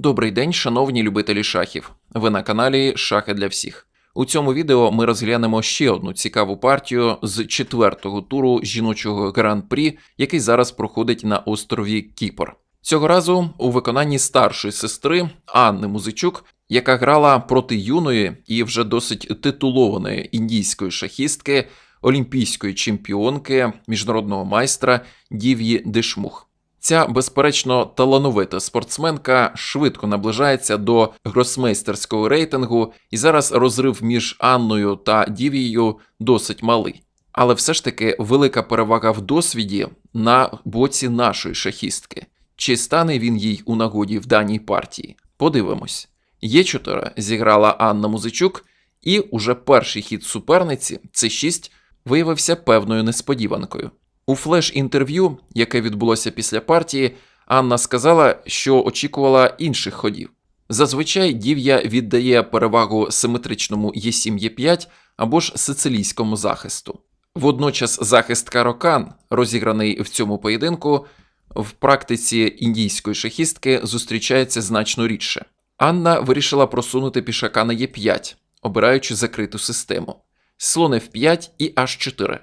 Добрий день, шановні любителі шахів. Ви на каналі Шахи для всіх. У цьому відео ми розглянемо ще одну цікаву партію з четвертого туру жіночого гран-прі, який зараз проходить на острові Кіпр. Цього разу у виконанні старшої сестри Анни Музичук, яка грала проти юної і вже досить титулованої індійської шахістки, олімпійської чемпіонки, міжнародного майстра Дів'ї Дешмух. Ця безперечно талановита спортсменка швидко наближається до гросмейстерського рейтингу, і зараз розрив між Анною та Дівією досить малий. Але все ж таки велика перевага в досвіді на боці нашої шахістки. Чи стане він їй у нагоді в даній партії? Подивимось. Є4 зіграла Анна Музичук, і уже перший хід суперниці С6 виявився певною несподіванкою. У флеш-інтерв'ю, яке відбулося після партії, Анна сказала, що очікувала інших ходів. Зазвичай дів'я віддає перевагу симетричному Е7-Е5 або ж сицилійському захисту. Водночас захист Карокан, розіграний в цьому поєдинку, в практиці індійської шахістки зустрічається значно рідше. Анна вирішила просунути пішака на Е5, обираючи закриту систему. Слон F5 і H4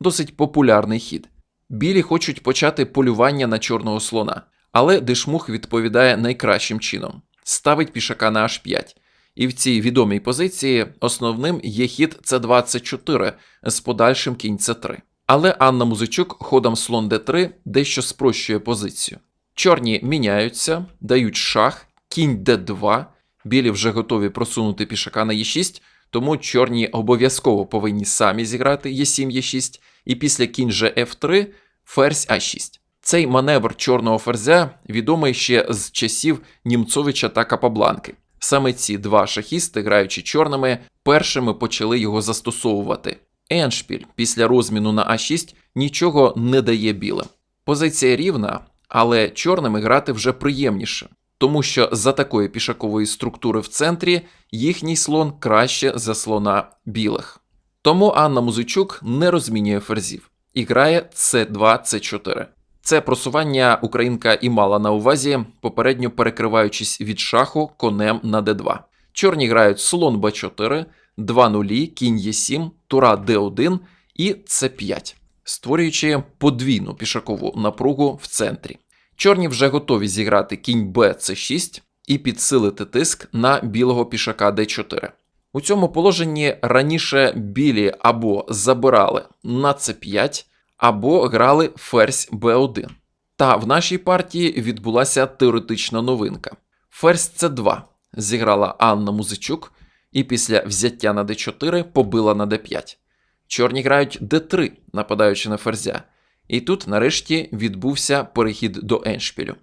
досить популярний хід. Білі хочуть почати полювання на чорного слона, але Дешмух відповідає найкращим чином: ставить пішака на H5. І в цій відомій позиції основним є хід С24 з подальшим кінь С3. Але Анна Музичук ходом слон Д3 дещо спрощує позицію. Чорні міняються, дають шах, кінь Д2. Білі вже готові просунути пішака на Е6, тому чорні обов'язково повинні самі зіграти Е7, Е6, і після кінь же F3 ферзь А6. Цей маневр чорного ферзя відомий ще з часів Німцовича та Капабланки. Саме ці два шахісти, граючи чорними, першими почали його застосовувати. Еншпіль після розміну на А6 нічого не дає білим. Позиція рівна, але чорними грати вже приємніше, тому що за такої пішакової структури в центрі їхній слон краще за слона білих. Тому Анна Музичук не розмінює ферзів і грає С2, С4. Це просування українка і мала на увазі, попередньо перекриваючись від шаху конем на d2. Чорні грають слон Б4, 2 нулі, кінь Е7, тура Д1 і С5, створюючи подвійну пішакову напругу в центрі. Чорні вже готові зіграти кінь Б С6 і підсилити тиск на білого пішака Д4. У цьому положенні раніше білі або забирали на С5, або грали ферзь Б1. Та в нашій партії відбулася теоретична новинка. Ферзь С2 зіграла Анна Музичук і після взяття на d4 побила на d5. Чорні грають d3, нападаючи на ферзя. І тут, нарешті, відбувся перехід до еншпілю.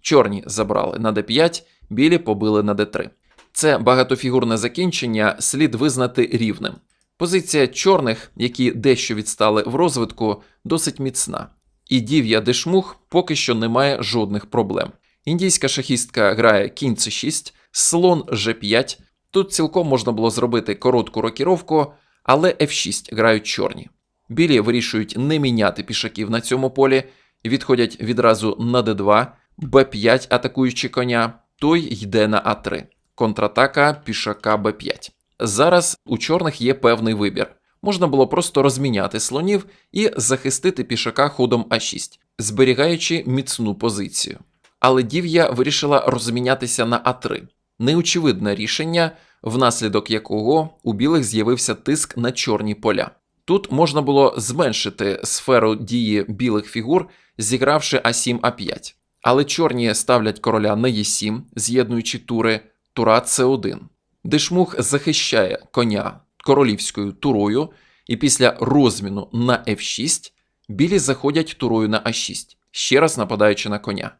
Чорні забрали на d5, білі побили на d3. Це багатофігурне закінчення слід визнати рівним. Позиція чорних, які дещо відстали в розвитку, досить міцна. І дів'я Дешмух поки що не має жодних проблем. Індійська шахістка грає кінь c6, слон g5. Тут цілком можна було зробити коротку рокіровку, але f6 грають чорні. Білі вирішують не міняти пішаків на цьому полі, відходять відразу на d2, b5 атакуючи коня, той йде на a3 контратака пішака Б5. Зараз у чорних є певний вибір. Можна було просто розміняти слонів і захистити пішака ходом А6, зберігаючи міцну позицію. Але дів'я вирішила розмінятися на А3. Неочевидне рішення, внаслідок якого у білих з'явився тиск на чорні поля. Тут можна було зменшити сферу дії білих фігур, зігравши А7 А5. Але чорні ставлять короля на Е7, з'єднуючи тури. Тура С1. Дешмух захищає коня королівською турою, і після розміну на F6 білі заходять турою на А6, ще раз нападаючи на коня.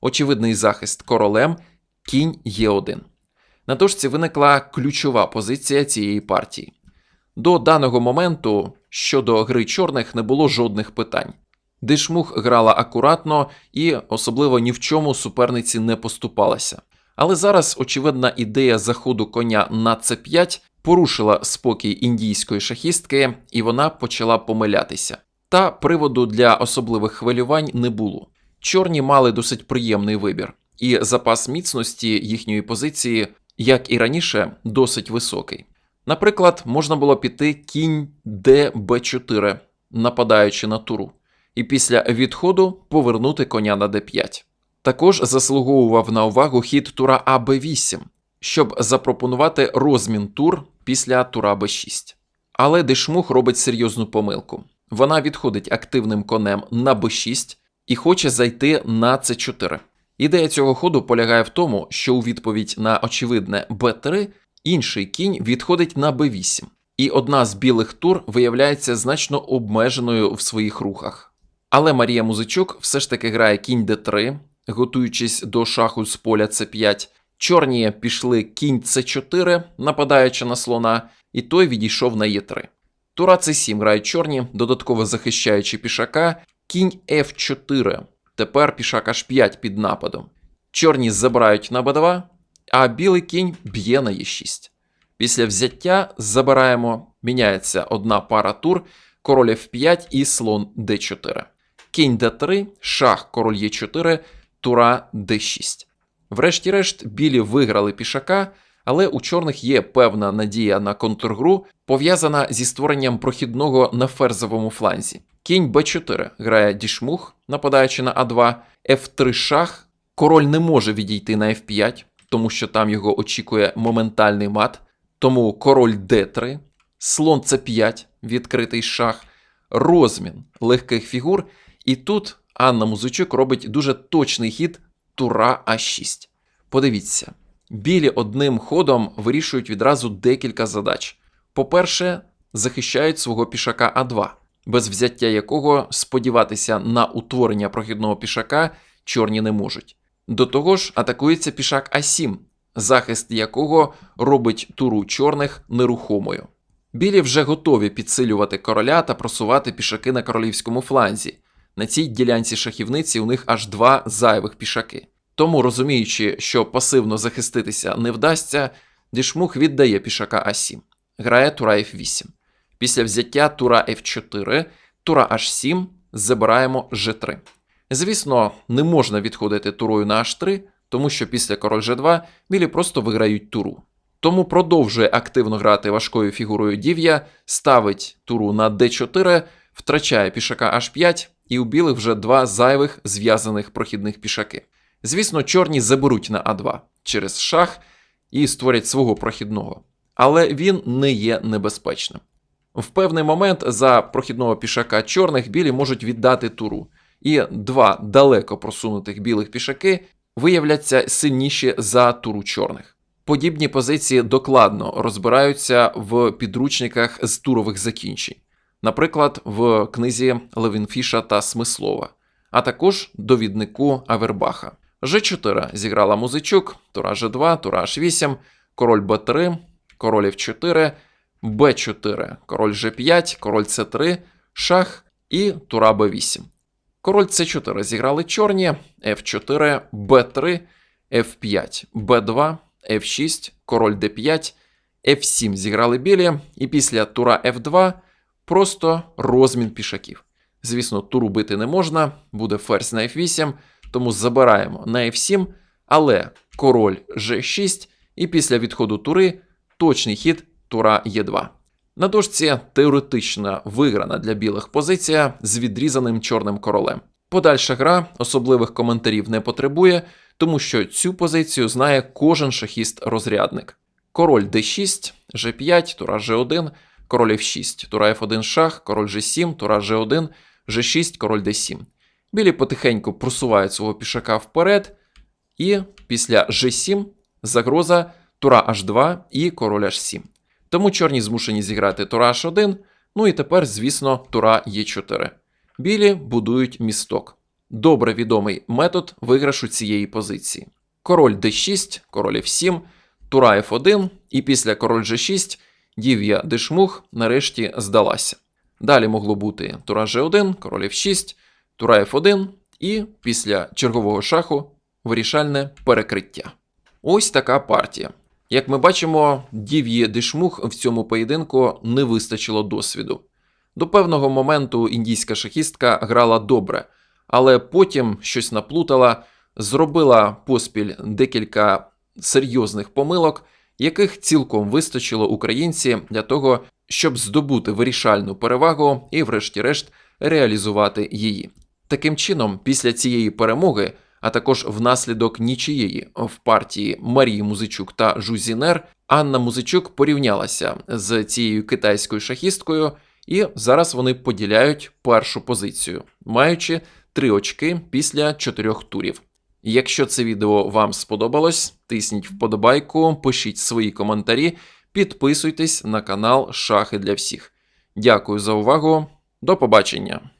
Очевидний захист королем, кінь Е1. На дошці виникла ключова позиція цієї партії. До даного моменту щодо гри чорних не було жодних питань. Дешмух грала акуратно і особливо ні в чому суперниці не поступалася. Але зараз очевидна ідея заходу коня на c5 порушила спокій індійської шахістки, і вона почала помилятися. Та приводу для особливих хвилювань не було. Чорні мали досить приємний вибір. і запас міцності їхньої позиції, як і раніше, досить високий. Наприклад, можна було піти кінь ДБ4, нападаючи на туру, і після відходу повернути коня на Д5. Також заслуговував на увагу хід тура АБ8, щоб запропонувати розмін тур після тура Б6. Але Дешмух робить серйозну помилку. Вона відходить активним конем на Б6 і хоче зайти на С4. Ідея цього ходу полягає в тому, що у відповідь на очевидне Б3 інший кінь відходить на Б8, і одна з білих тур виявляється значно обмеженою в своїх рухах. Але Марія Музичук все ж таки грає кінь Д3, готуючись до шаху з поля С5. Чорні пішли кінь С4, нападаючи на слона, і той відійшов на Е3. Тура С7 грають чорні, додатково захищаючи пішака, кінь F4. Тепер пішак H5 під нападом. Чорні забирають на Б2, а білий кінь б'є на Е6. Після взяття забираємо, міняється одна пара тур, король F5 і слон D4. Кінь D3, шах, король Е4, тура D6. Врешті-решт, білі виграли пішака, але у чорних є певна надія на контргру, пов'язана зі створенням прохідного на ферзовому фланзі. Кінь Б4 грає дішмух, нападаючи на А2, F3 шах, король не може відійти на F5, тому що там його очікує моментальний мат, тому король Д3, слон С5, відкритий шах, розмін легких фігур, і тут Анна Музичук робить дуже точний хід тура А6. Подивіться, білі одним ходом вирішують відразу декілька задач. По-перше, захищають свого пішака А2, без взяття якого сподіватися на утворення прохідного пішака чорні не можуть. До того ж, атакується пішак А7, захист якого робить туру чорних нерухомою. Білі вже готові підсилювати короля та просувати пішаки на королівському фланзі. На цій ділянці шахівниці у них аж два зайвих пішаки. Тому, розуміючи, що пасивно захиститися не вдасться, Дішмух віддає пішака А7, грає тура F8. Після взяття тура F4, тура H7, забираємо G3. Звісно, не можна відходити турою на H3, тому що після король G2 білі просто виграють туру. Тому продовжує активно грати важкою фігурою Дів'я, ставить туру на D4, втрачає пішака H5, і у білих вже два зайвих зв'язаних прохідних пішаки. Звісно, чорні заберуть на А2 через шах і створять свого прохідного, але він не є небезпечним. В певний момент за прохідного пішака чорних білі можуть віддати туру, і два далеко просунутих білих пішаки виявляться сильніші за туру чорних. Подібні позиції докладно розбираються в підручниках з турових закінчень, наприклад, в книзі Левінфіша та Смислова, а також довіднику Авербаха. Ж4 зіграла музичук, тура Ж2, тура H8, король Б3, король F4, Б4, король Ж5, король С3, шах і тура Б8. Король С4 зіграли чорні, F4, Б3, F5, Б2, F6, король Д5, F7 зіграли білі, і після тура F2 просто розмін пішаків. Звісно, туру бити не можна, буде ферзь на F8, тому забираємо на F7, але король G6, і після відходу тури точний хід тура Е2. На дошці теоретична виграна для білих позиція з відрізаним чорним королем. Подальша гра особливих коментарів не потребує, тому що цю позицію знає кожен шахіст-розрядник. Король d6, g5, тура g1, король f6, тура f1 шах, король g7, тура g1, g6, король d7. Білі потихеньку просувають свого пішака вперед, і після g7 загроза тура h2 і король h7. Тому чорні змушені зіграти тура h1, ну і тепер, звісно, тура e4. Білі будують місток. Добре відомий метод виграшу цієї позиції. Король d6, король f7, тура f1, і після король g6 дів'я дешмух нарешті здалася. Далі могло бути тура g1, король f6, тура f1 і після чергового шаху вирішальне перекриття. Ось така партія. Як ми бачимо, дів'ї дешмух в цьому поєдинку не вистачило досвіду. До певного моменту індійська шахістка грала добре, але потім щось наплутала, зробила поспіль декілька серйозних помилок, яких цілком вистачило українці для того, щоб здобути вирішальну перевагу і, врешті-решт, реалізувати її. Таким чином, після цієї перемоги, а також внаслідок нічиєї в партії Марії Музичук та Жузінер, Анна Музичук порівнялася з цією китайською шахісткою, і зараз вони поділяють першу позицію, маючи три очки після чотирьох турів. Якщо це відео вам сподобалось, тисніть вподобайку, пишіть свої коментарі, підписуйтесь на канал Шахи для всіх. Дякую за увагу. До побачення!